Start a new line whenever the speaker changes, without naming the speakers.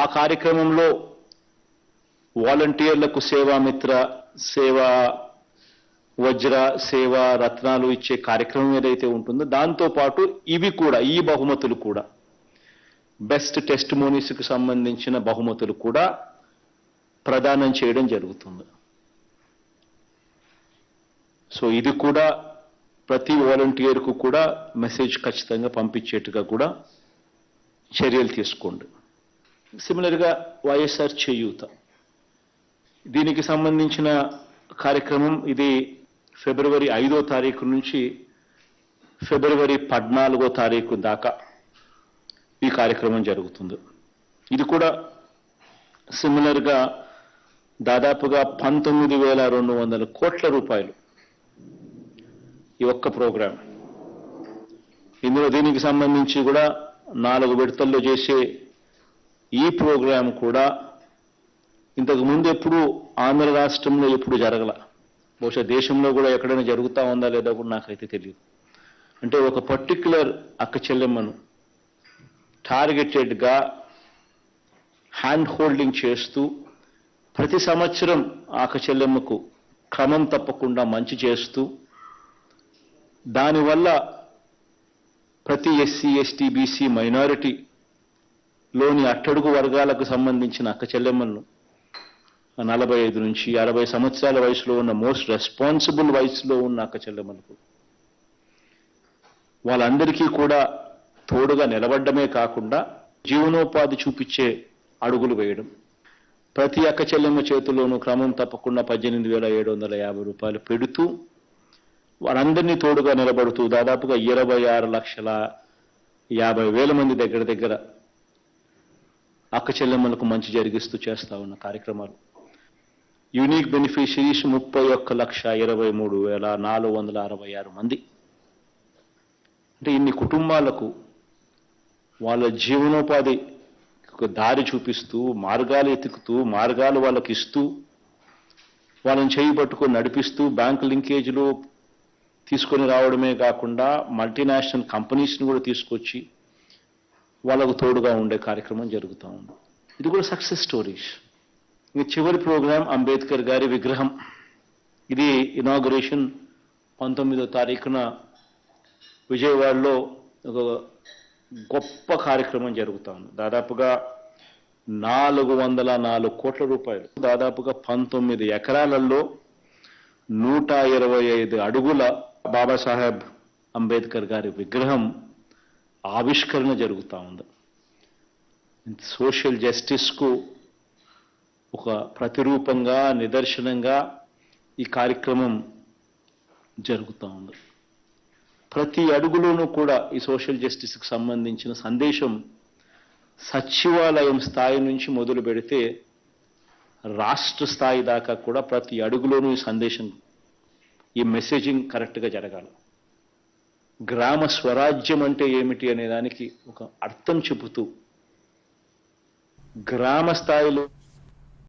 ఆ కార్యక్రమంలో వాలంటీర్లకు సేవామిత్ర సేవా వజ్ర సేవా రత్నాలు ఇచ్చే కార్యక్రమం ఏదైతే ఉంటుందో దాంతో పాటు ఇవి కూడా ఈ బహుమతులు కూడా బెస్ట్ టెస్ట్ మోనీస్కి సంబంధించిన బహుమతులు కూడా ప్రదానం చేయడం జరుగుతుంది. సో ఇది కూడా ప్రతి వాలంటీర్కు కూడా మెసేజ్ ఖచ్చితంగా పంపించేట్టుగా కూడా చర్యలు తీసుకోండి. సిమిలర్గా వైఎస్ఆర్ చేయూత. దీనికి సంబంధించిన కార్యక్రమం ఇది ఫిబ్రవరి ఐదో తారీఖు నుంచి ఫిబ్రవరి పద్నాలుగో తారీఖు దాకా ఈ కార్యక్రమం జరుగుతుంది. ఇది కూడా సిమిలర్గా దాదాపుగా పంతొమ్మిది వేల రెండు వందల కోట్ల రూపాయలు ఈ ఒక్క ప్రోగ్రాం ఇందులో దీనికి సంబంధించి కూడా నాలుగు విడతల్లో చేసే ఈ ప్రోగ్రాం కూడా ఇంతకు ముందు ఎప్పుడు ఆంధ్ర రాష్ట్రంలో ఎప్పుడు జరగల. బహుశా దేశంలో కూడా ఎక్కడైనా జరుగుతూ ఉందా లేదా కూడా నాకైతే తెలియదు అంటే ఒక పర్టిక్యులర్ అక్క చెల్లెమ్మను టార్గెటెడ్గా హ్యాండ్ హోల్డింగ్ చేస్తూ ప్రతి సంవత్సరం ఆ అక్క చెల్లెమ్మకు క్రమం తప్పకుండా మంచి చేస్తూ దానివల్ల ప్రతి ఎస్సీ ఎస్టీ బీసీ మైనారిటీ లోని అట్టడుగు వర్గాలకు సంబంధించిన అక్క చెల్లెమ్మలను నలభై ఐదు నుంచి అరవై సంవత్సరాల వయసులో ఉన్న మోస్ట్ రెస్పాన్సిబుల్ వయసులో ఉన్న అక్క చెల్లెమ్మలకు. వాళ్ళందరికీ కూడా తోడుగా నిలబడ్డమే కాకుండా జీవనోపాధి చూపించే అడుగులు వేయడం. ప్రతి అక్క చెల్లెమ్మ చేతిలోనూ క్రమం తప్పకుండా పద్దెనిమిది వేల ఏడు వందల యాభై రూపాయలు పెడుతూ వారందరినీ తోడుగా నిలబడుతూ దాదాపుగా ఇరవై ఆరు లక్షల యాభై వేల మంది దగ్గర దగ్గర అక్క చెల్లెమ్మలకు మంచి జరిగిస్తూ చేస్తా ఉన్న కార్యక్రమాలు. యూనిక్ బెనిఫిషరీస్ ముప్పై ఒక్క లక్ష ఇరవై మూడు వేల నాలుగు వందల అరవై ఆరు మంది. అంటే ఇన్ని కుటుంబాలకు వాళ్ళ జీవనోపాధి ఒక దారి చూపిస్తూ మార్గాలు ఎతుకుతూ మార్గాలు వాళ్ళకి ఇస్తూ వాళ్ళని చేయి పట్టుకొని నడిపిస్తూ బ్యాంక్ లింకేజీలు తీసుకొని రావడమే కాకుండా మల్టీనేషనల్ కంపెనీస్ని కూడా తీసుకొచ్చి వాళ్ళకు తోడుగా ఉండే కార్యక్రమం జరుగుతూ ఉంది. ఇది కూడా సక్సెస్ స్టోరీస్ ఇంక చివరి ప్రోగ్రాం అంబేద్కర్ గారి విగ్రహం. ఇది ఇనాగరేషన్ పంతొమ్మిదో తారీఖున విజయవాడలో ఒక గొప్ప కార్యక్రమం జరుగుతాను ఉంది. దాదాపుగా నాలుగు వందల నాలుగు కోట్ల రూపాయలు. దాదాపుగా పంతొమ్మిది ఎకరాలలో నూట ఇరవై ఐదు అడుగుల బాబాసాహెబ్ అంబేద్కర్ గారి విగ్రహం ఆవిష్కరణ జరుగుతూ ఉంది. సోషల్ జస్టిస్కు ఒక ప్రతిరూపంగా నిదర్శనంగా ఈ కార్యక్రమం జరుగుతూ ఉంది. ప్రతి అడుగులోనూ కూడా ఈ సోషల్ జస్టిస్కి సంబంధించిన సందేశం సచివాలయం స్థాయి నుంచి మొదలు పెడితే రాష్ట్ర స్థాయి దాకా కూడా ప్రతి అడుగులోనూ ఈ సందేశం ఈ మెసేజింగ్ కరెక్ట్గా జరగాలి. గ్రామ స్వరాజ్యం అంటే ఏమిటి అనే దానికి ఒక అర్థం చెబుతూ గ్రామ స్థాయిలో